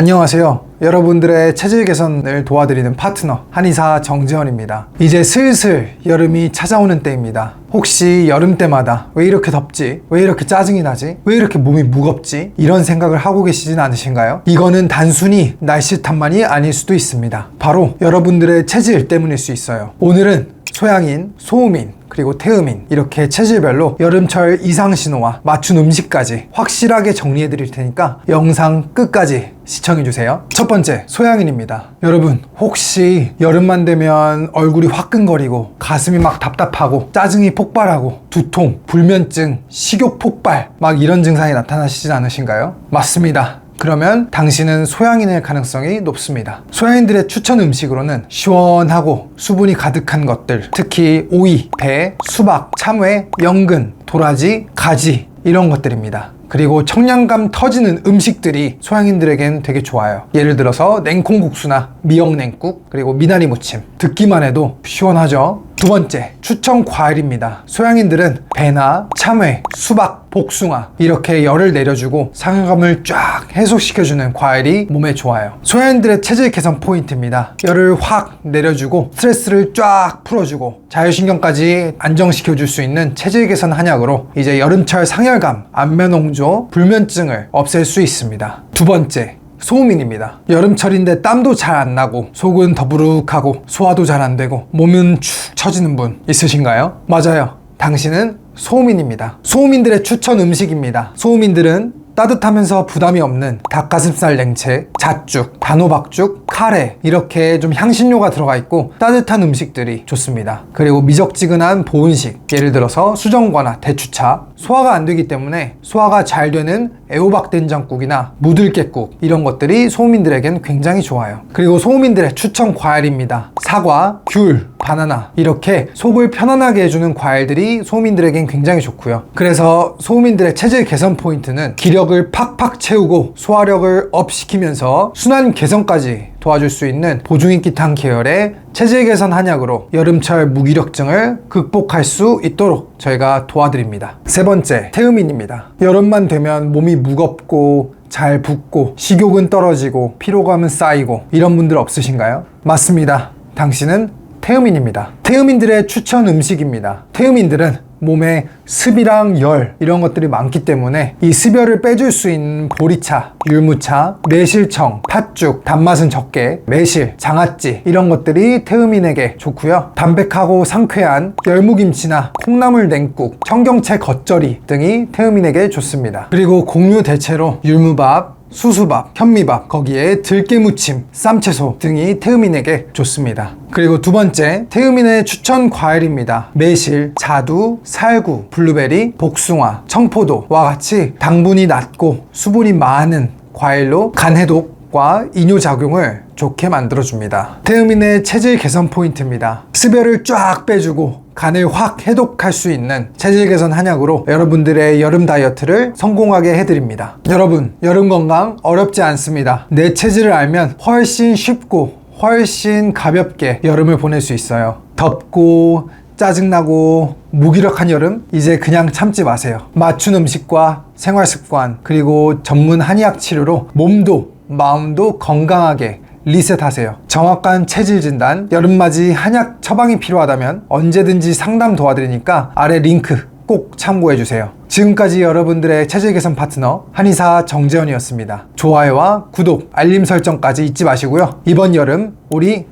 안녕하세요. 여러분들의 체질 개선을 도와드리는 파트너 한의사 정재원입니다. 이제 슬슬 여름이 찾아오는 때입니다. 혹시 여름 때마다 왜 이렇게 덥지? 왜 이렇게 짜증이 나지? 왜 이렇게 몸이 무겁지? 이런 생각을 하고 계시진 않으신가요? 이거는 단순히 날씨 탓만이 아닐 수도 있습니다. 바로 여러분들의 체질 때문일 수 있어요. 오늘은 소양인, 소음인, 그리고 태음인 이렇게 체질별로 여름철 이상 신호와 맞춘 음식까지 확실하게 정리해 드릴 테니까 영상 끝까지 시청해 주세요. 첫 번째 소양인입니다. 여러분 혹시 여름만 되면 얼굴이 화끈거리고 가슴이 막 답답하고 짜증이 폭발하고 두통, 불면증, 식욕 폭발 막 이런 증상이 나타나시진 않으신가요? 맞습니다. 그러면 당신은 소양인일 가능성이 높습니다. 소양인들의 추천 음식으로는 시원하고 수분이 가득한 것들, 특히 오이, 배, 수박, 참외, 연근, 도라지, 가지 이런 것들입니다. 그리고 청량감 터지는 음식들이 소양인들에겐 되게 좋아요. 예를 들어서 냉콩국수나 미역냉국, 그리고 미나리 무침. 듣기만 해도 시원하죠? 두 번째, 추천 과일입니다. 소양인들은 배나 참외, 수박, 복숭아 이렇게 열을 내려주고 상하감을 쫙 해소시켜주는 과일이 몸에 좋아요. 소양인들의 체질 개선 포인트입니다. 열을 확 내려주고 스트레스를 쫙 풀어주고 자율신경까지 안정시켜줄 수 있는 체질 개선 한약으로 이제 여름철 상열감, 안면홍조, 불면증을 없앨 수 있습니다. 두 번째, 소음인입니다. 여름철인데 땀도 잘 안 나고 속은 더부룩하고 소화도 잘 안 되고 몸은 축 처지는 분 있으신가요? 맞아요. 당신은 소음인입니다. 소음인들의 추천 음식입니다. 소음인들은 따뜻하면서 부담이 없는 닭가슴살 냉채, 잣죽, 단호박죽, 카레 이렇게 좀 향신료가 들어가 있고 따뜻한 음식들이 좋습니다. 그리고 미적지근한 보온식 예를 들어서 수정과나 대추차 소화가 안 되기 때문에 소화가 잘 되는 애호박 된장국이나 무들깨국 이런 것들이 소음인들에겐 굉장히 좋아요. 그리고 소음인들의 추천 과일입니다. 사과, 귤, 바나나 이렇게 속을 편안하게 해주는 과일들이 소음인들에겐 굉장히 좋고요. 그래서 소음인들의 체질 개선 포인트는 기력을 팍팍 채우고 소화력을 업 시키면서 순환 개선까지 도와줄 수 있는 보중인기탕 계열의 체질 개선 한약으로 여름철 무기력증을 극복할 수 있도록 저희가 도와드립니다. 세 번째, 태음인입니다. 여름만 되면 몸이 무겁고 잘 붓고 식욕은 떨어지고 피로감은 쌓이고 이런 분들 없으신가요? 맞습니다. 당신은 태음인입니다. 태음인들의 추천 음식입니다. 태음인들은 몸에 습이랑 열 이런 것들이 많기 때문에 이 습열을 빼줄 수 있는 보리차, 율무차, 매실청, 팥죽, 단맛은 적게, 매실, 장아찌 이런 것들이 태음인에게 좋고요. 담백하고 상쾌한 열무김치나 콩나물 냉국, 청경채 겉절이 등이 태음인에게 좋습니다. 그리고 공유 대체로 율무밥, 수수밥, 현미밥, 거기에 들깨무침, 쌈채소 등이 태음인에게 좋습니다. 그리고 두 번째, 태음인의 추천 과일입니다. 매실, 자두, 살구, 블루베리, 복숭아, 청포도와 같이 당분이 낮고 수분이 많은 과일로 간해독 과 이뇨작용을 좋게 만들어줍니다. 태음인의 체질 개선 포인트입니다. 습열을 쫙 빼주고 간을 확 해독할 수 있는 체질 개선 한약으로 여러분들의 여름 다이어트를 성공하게 해드립니다. 여러분, 여름 건강 어렵지 않습니다. 내 체질을 알면 훨씬 쉽고 훨씬 가볍게 여름을 보낼 수 있어요. 덥고 짜증나고 무기력한 여름 이제 그냥 참지 마세요. 맞춘 음식과 생활 습관 그리고 전문 한의학 치료로 몸도 마음도 건강하게 리셋하세요. 정확한 체질 진단, 여름맞이 한약 처방이 필요하다면 언제든지 상담 도와드리니까 아래 링크 꼭 참고해 주세요. 지금까지 여러분들의 체질 개선 파트너 한의사 정재원이었습니다. 좋아요와 구독, 알림 설정까지 잊지 마시고요. 이번 여름 우리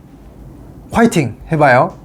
화이팅 해봐요.